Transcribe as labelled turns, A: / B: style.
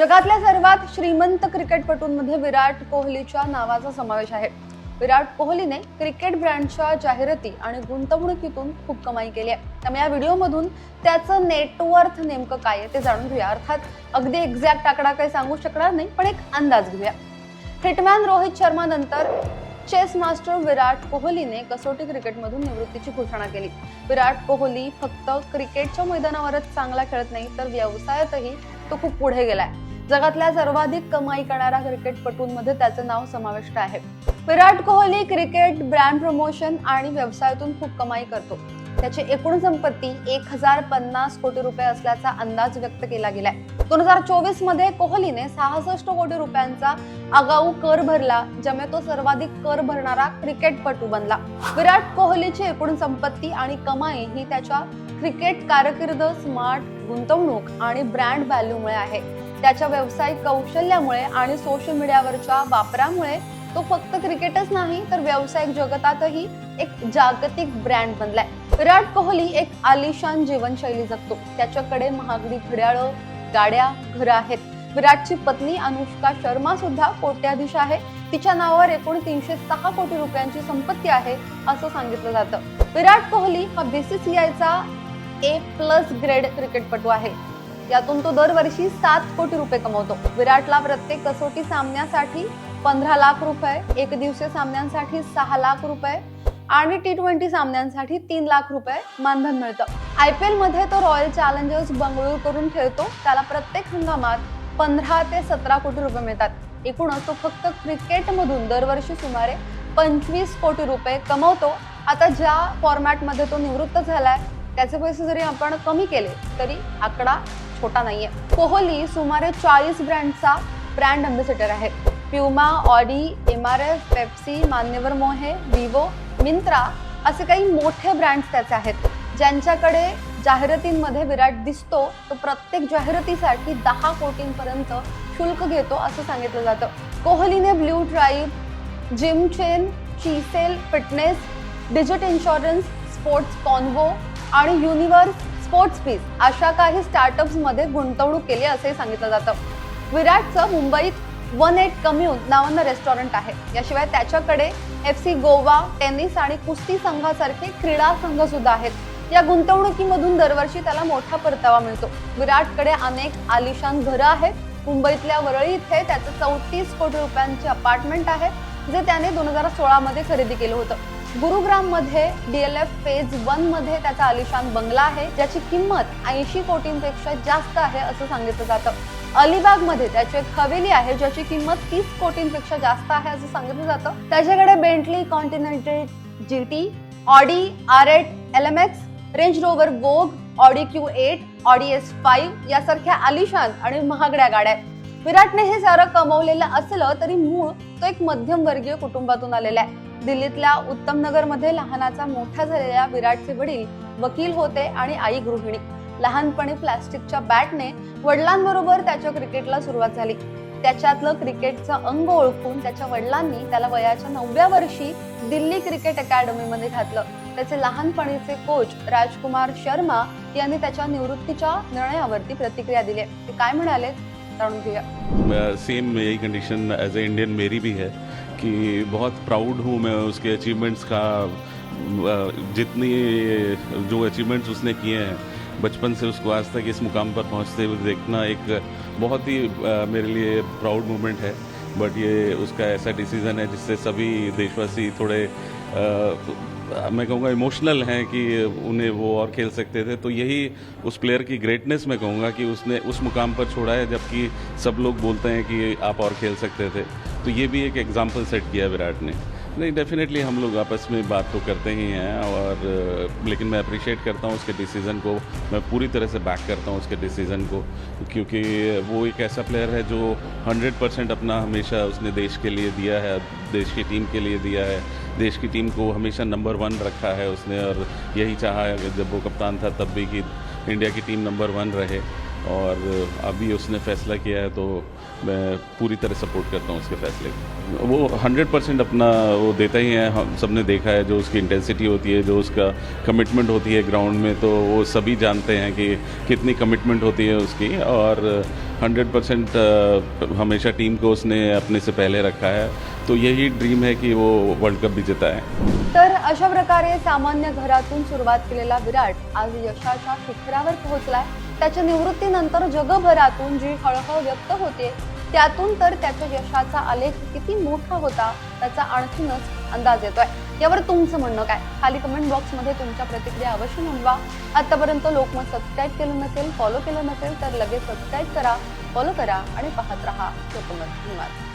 A: जगातल्या सर्वात श्रीमंत क्रिकेटपटूंमध्ये विराट कोहलीच्या नावाचा समावेश आहे. विराट कोहलीने क्रिकेट ब्रँडच्या जाहिराती आणि गुंतवणुकीतून खूप कमाई केली आहे. त्यामुळे या व्हिडिओमधून त्याचं नेटवर्थ नेमकं काय आहे ते जाणून घेऊया. अर्थात अगदी एक्झॅक्ट आकडा काही सांगू शकणार नाही पण एक अंदाज घेऊया. हिटमॅन रोहित शर्मा नंतर चेस मास्टर विराट कोहलीने कसोटी क्रिकेटमधून निवृत्तीची घोषणा केली. विराट कोहली फक्त क्रिकेटच्या मैदानावरच चांगला खेळत नाही तर व्यवसायातही तो खूप पुढे गेलाय. जगातल्या सर्वाधिक कमाई करणाऱ्या क्रिकेटपटूंमध्ये त्याचं नाव समाविष्ट आहे. Virat Kohli cricket brand promotion आणि व्यवसायातून खूप कमाई करतो. त्याची एकूण संपत्ती एक हजार पन्नास कोटी रुपये असल्याचा अंदाज व्यक्त केला गेलाय. दोन हजार चोवीसमध्ये कोहलीने सहासष्ट कोटी रुपयांचा आगाऊ कर भरला ज्यामुळे तो सर्वाधिक कर भरणारा क्रिकेटपटू बनला. विराट कोहलीची एकूण संपत्ती आणि कमाई ही त्याच्या क्रिकेट कारकीर्द स्मार्ट गुंतवणूक आणि ब्रँड व्हॅल्यूमुळे आहे. त्याच्या व्यावसायिक कौशल्यामुळे आणि सोशल मीडियावरच्या वापरामुळे तो फक्त क्रिकेटच नाही तर व्यावसायिक जगतातही एक जागतिक ब्रँड बनलाय. विराट कोहली एक आलिशान जीवनशैली जगतो. त्याच्याकडे महागडी घड्याळं गाड्या घरं आहेत. विराटची पत्नी अनुष्का शर्मा सुद्धा कोट्याधीश आहे. तिच्या नावावर एकूण तीनशे सहा कोटी रुपयांची संपत्ती आहे असं सांगितलं जातं. विराट कोहली हा बीसीसीआयचा ए प्लस ग्रेड क्रिकेटपटू आहे. यातून तो दरवर्षी सात कोटी रुपये कमवतो. विराटला प्रत्येक कसोटी सामन्यासाठी पंधरा लाख रुपये एक दिवसीय सामन्यांसाठी सहा लाख रुपये आणि टी ट्वेंटी सामन्यांसाठी तीन लाख रुपये मानधन मिळतं. आय पी एलमध्ये तो रॉयल चॅलेंजर्स बंगळूर करून खेळतो. त्याला प्रत्येक हंगामात पंधरा ते सतरा कोटी रुपये मिळतात. एकूणच तो फक्त क्रिकेटमधून दरवर्षी सुमारे पंचवीस कोटी रुपये कमवतो. आता ज्या फॉर्मॅटमध्ये तो निवृत्त झालाय त्याचे पैसे जरी आपण कमी केले तरी आकडा छोटा नाहीये. कोहली सुमारे चाळीस ब्रँडचा ब्रँड अम्बेसिडर आहे. Puma Audi M R F Pepsi Manyavar Mohey Vivo Myntra असे काही मोठे ब्रँड्स त्याचे आहेत. ज्यांच्याकडे जाहिरातींमध्ये विराट दिसतो तो प्रत्येक जाहिरातीसाठी दहा कोटींपर्यंत शुल्क घेतो असं सांगितलं जातं. कोहलीने blue tribe gym chain Chisel fitness Digit insurance sports Convo आणि युनिवर्स स्पोर्ट्स पीस अशा काही स्टार्टअप्समध्ये गुंतवणूक केली असे सांगितलं जातं. विराटचं मुंबईत वन एट कम्युन नावानं रेस्टॉरंट आहे. याशिवाय त्याच्याकडे एफ सी गोवा टेनिस आणि कुस्ती संघासारखे क्रीडा संघ सुद्धा आहेत. या गुंतवणुकीमधून दरवर्षी त्याला मोठा परतावा मिळतो. विराटकडे अनेक आलिशान घरं आहेत. मुंबईतल्या वरळी इथे त्याचं चौतीस कोटी रुपयांचे अपार्टमेंट आहे जे त्याने दोन हजार सोळामध्ये खरेदी केलं होतं. गुरुग्राममध्ये डीएलएफ फेज वनमध्ये त्याचा आलिशान बंगला आहे ज्याची किंमत ऐंशी कोटींपेक्षा जास्त आहे असं सांगितलं जातं. अलिबागमध्ये त्याची एक हवेली आहे ज्याची किंमत तीस कोटींपेक्षा जास्त आहे असं सांगितलं जातं. त्याच्याकडे Bentley Continental GT Audi R eight L M X Range Rover Vogue Audi Q eight Audi S five यासारख्या आलिशान आणि महागड्या गाड्या आहेत. विराटने हे सारं कमवलेलं असलं तरी मूळ तो एक मध्यमवर्गीय कुटुंबातून आलेला आहे. दिल्लीतल्या उत्तम नगरमध्ये लहानाचा मोठा झालेल्या विराटचे वडील वकील होते आणि आई गृहिणी. लहानपणी प्लास्टिकच्या बॅटने वडिलांबरोबर त्याच्या क्रिकेटला सुरुवात झाली. त्याच्यातलं क्रिकेटचं अंग ओळखून त्याच्या वडिलांनी त्याला वयाच्या नवव्या वर्षी दिल्ली क्रिकेट अकॅडमीमध्ये घातलं. त्याचे लहानपणीचे कोच राजकुमार शर्मा यांनी त्याच्या निवृत्तीच्या निर्णयावरती प्रतिक्रिया दिली. ते काय म्हणाले? जाणून घेऊया.
B: सेम यही कंडिशन एज ए इंडियन मेरी भी है. कि बहुत प्राउड हूँ मैं उसके अचीवमेंट्स का जितनी जो अचीवमेंट्स उसने किए हैं बचपन से उसको आज तक इस मुकाम पर पहुँचते हुए देखना एक बहुत ही मेरे लिए प्राउड मोमेंट है। बट ये उसका ऐसा डिसीज़न है जिससे सभी देशवासी थोड़े अ, मैं कहूँगा इमोशनल हैं कि उन्हें वो और खेल सकते थे। तो यही उस प्लेयर की ग्रेटनेस मैं कहूँगा कि उसने उस मुकाम पर छोड़ा है जबकि सब लोग बोलते हैं कि आप और खेल सकते थे। तो ये भी एक एग्ज़ाम्पल सेट किया विराट ने। नहीं डेफिनेटली हम लोग आपस में बात तो करते ही हैं और लेकिन मैं अप्रिशिएट करता हूँ उसके डिसीज़न को। मैं पूरी तरह से बैक करता हूँ उसके डिसीज़न को, क्योंकि वो एक ऐसा प्लेयर है जो 100 परसेंट अपना हमेशा उसने देश के लिए दिया है, देश की टीम के लिए दिया है। देश की टीम को हमेशा नंबर वन रखा है उसने और यही चाहा जब वो कप्तान था तब भी कि इंडिया की टीम नंबर वन रहे। और अभी उसने फैसला किया है तो मैं पूरी तरह सपोर्ट करता हूँ उसके फैसले को। वो हंड्रेड परसेंट अपना वो देता ही है हम सब ने देखा है जो उसकी इंटेंसिटी होती है जो उसका कमिटमेंट होती है ग्राउंड में तो वो सभी जानते हैं कि कितनी कमिटमेंट होती है उसकी। और हंड्रेड परसेंट हमेशा टीम को उसने अपने से पहले रखा है। तो यही ड्रीम है कि वो वर्ल्ड कप भी जिता है
A: तर अशा प्रकारे सामान्य घरातून सुरुवात केलेला विराट आज यशाच्या शिखरावर पोहोचलाय. त्याच्या निवृत्तीनंतर जगभरातून जी हळहळ व्यक्त होते त्यातून तर त्याच्या यशाचा आलेख किती मोठा होता त्याचा आणखीनच अंदाज येतोय. यावर तुमचं म्हणणं काय? खाली कमेंट बॉक्समध्ये तुमच्या प्रतिक्रिया अवश्य नोंदवा. आतापर्यंत लोकमत सबस्क्राईब केलं नसेल फॉलो केलं नसेल तर लगेच सबस्क्राईब करा फॉलो करा आणि पाहत रहा. लोकमत धन्यवाद